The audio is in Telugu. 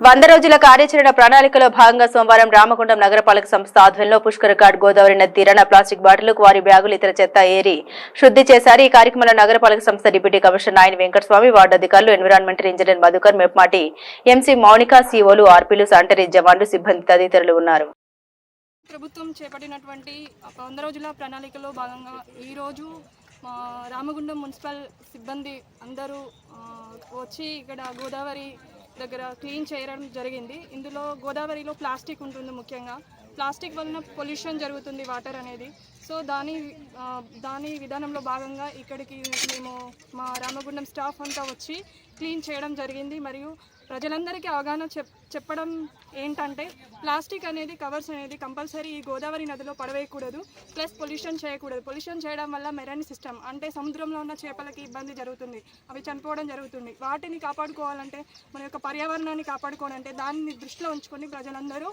వంద రోజుల కార్యాచరణ ప్రణాళికలో భాగంగా సోమవారం రామగుండం నగరపాలక సంస్థ ఆధ్వర్యంలో పుష్కర్ ఘాట్ గోదావరి నది తీరాన ప్లాస్టిక్ బాటిళ్ళకు వారి బ్యాగులు ఇతర చెత్త ఏరి శుద్ధి చేశారు. ఈ కార్యక్రమంలో నగరపాలక సంస్థ deputy commissioner Nayani Venkataswamy ward అధికారులు ఎన్విరాన్మెంటల్ ఇంజనీర్ మధుకర్ మెప్మాటి ఎంసీ మౌనిక సీఓలు ఆర్పీలు శానిటరీ జవాన్లు సిబ్బంది తదితరులు ఉన్నారు. ప్రభుత్వం చేపట్టినటువంటి వంద రోజుల ప్రణాళికలో భాగంగా ఈరోజు మా రామగుండం మున్సిపల్ సిబ్బంది అందరూ వచ్చి ఇక్కడ గోదావరి దగ్గర క్లీన్ చేయడం జరిగింది. ఇందులో గోదావరిలో ప్లాస్టిక్ ఉంటుంది ముఖ్యంగా. ప్లాస్టిక్ వలన పొల్యూషన్ జరుగుతుంది వాటర్ అనేది. సో దాని దాని విధానంలో భాగంగా ఇక్కడికి మేము మా రామగుండం స్టాఫ్ అంతా వచ్చి క్లీన్ చేయడం జరిగింది. మరియు ప్రజలందరికీ అవగాహన చెప్ చెప్పడం ఏంటంటే ప్లాస్టిక్ అనేది కవర్స్ అనేది కంపల్సరీ ఈ గోదావరి నదిలో పడవేయకూడదు. ప్లస్ పొల్యూషన్ చేయకూడదు. పొల్యూషన్ చేయడం వల్ల మెరైన్ సిస్టమ్ అంటే సముద్రంలో ఉన్న చేపలకి ఇబ్బంది జరుగుతుంది. అవి చనిపోవడం జరుగుతుంది. వాటిని కాపాడుకోవాలంటే మన యొక్క పర్యావరణాన్ని కాపాడుకోవాలంటే దాన్ని దృష్టిలో ఉంచుకొని ప్రజలందరూ